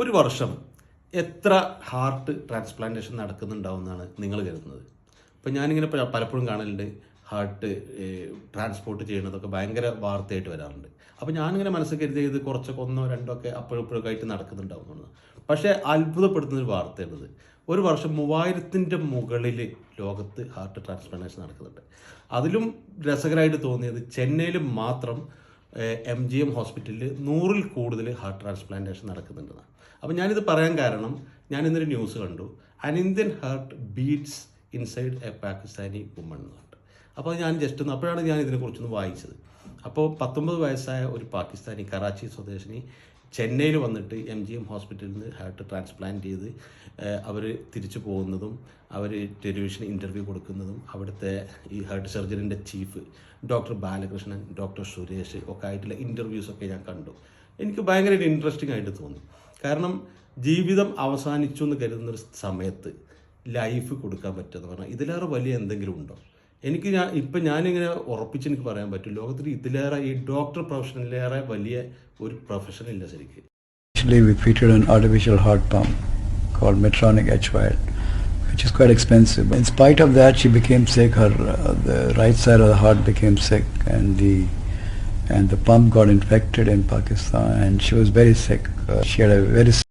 ഒരു വർഷം എത്ര ഹാർട്ട് ട്രാൻസ്പ്ലാന്റേഷൻ നടക്കുന്നുണ്ടാവുമെന്നാണ് നിങ്ങൾ കരുതുന്നത്? ഇപ്പം ഞാനിങ്ങനെ പലപ്പോഴും കാണലുണ്ട് ഹാർട്ട് ട്രാൻസ്പോർട്ട് ചെയ്യുന്നതൊക്കെ ഭയങ്കര വാർത്തയായിട്ട് വരാറുണ്ട്. അപ്പോൾ ഞാനിങ്ങനെ മനസ്സിൽ കരുതി ഇത് കുറച്ചൊക്കെ ഒന്നോ രണ്ടോ ഒക്കെ അപ്പോഴപ്പോഴൊക്കെ ആയിട്ട് നടക്കുന്നുണ്ടാവുന്നതാണ് പക്ഷേ അത്ഭുതപ്പെടുത്തുന്ന ഒരു വാർത്തയാണിത് ഒരു വർഷം മൂവായിരത്തിന്റെ മുകളിൽ ലോകത്ത് ഹാർട്ട് ട്രാൻസ്പ്ലാന്റേഷൻ നടക്കുന്നുണ്ട്. അതിലും രസകരമായിട്ട് തോന്നിയത് ചെന്നൈയിൽ മാത്രം എം ജി എം ഹോസ്പിറ്റലിൽ നൂറിൽ കൂടുതൽ ഹാർട്ട് ട്രാൻസ്പ്ലാന്റേഷൻ നടക്കുന്നുണ്ടെന്നാണ് അപ്പോൾ ഞാനിത് പറയാൻ കാരണം ഞാൻ ഇന്നൊരു ന്യൂസ് കണ്ടു. An Indian heart beats inside a Pakistani woman എന്ന് പറഞ്ഞിട്ട്. അപ്പോൾ ഞാൻ ജസ്റ്റ് ഒന്ന് അപ്പോഴാണ് ഞാൻ ഇതിനെക്കുറിച്ചൊന്ന് വായിച്ചത്. അപ്പോൾ പത്തൊമ്പത് വയസ്സായ ഒരു പാകിസ്ഥാനി കറാച്ചി സ്വദേശിനി ചെന്നൈയിൽ വന്നിട്ട് എം ജി എം ഹോസ്പിറ്റലിൽ നിന്ന് ഹാർട്ട് ട്രാൻസ്പ്ലാന്റ് ചെയ്ത് അവർ തിരിച്ചു പോകുന്നതും അവർ ടെലിവിഷൻ ഇന്റർവ്യൂ കൊടുക്കുന്നതും അവിടുത്തെ ഈ heart സർജറിന്റെ chief doctor Balakrishnan doctor Suresh ഒക്കെ ആയിട്ടുള്ള ഇന്റർവ്യൂസൊക്കെ ഞാൻ കണ്ടു. എനിക്ക് ഭയങ്കര ഇൻട്രസ്റ്റിംഗ് ആയിട്ട് തോന്നി. കാരണം ജീവിതം അവസാനിച്ചു എന്ന് കരുതുന്നൊരു സമയത്ത് ലൈഫ് കൊടുക്കാൻ പറ്റുമെന്ന് പറഞ്ഞാൽ ഇതിലേറെ വലിയ എന്തെങ്കിലും ഉണ്ടോ? എനിക്ക് ഞാൻ ഇപ്പം ഞാനിങ്ങനെ ഉറപ്പിച്ച് എനിക്ക് പറയാൻ പറ്റും ലോകത്തിൽ ഇതിലേറെ ഈ ഡോക്ടർ പ്രൊഫഷനിലേറെ വലിയ ഒരു പ്രൊഫഷൻ ഇല്ല ശരിക്കും Actually, we fitted an artificial heart pump called Medtronic HYL, which is quite expensive. In spite of that, she became sick. Her uh, the right side of the heart became sick, and the and the pump got infected in Pakistan, and she was very sick. Uh, she had a very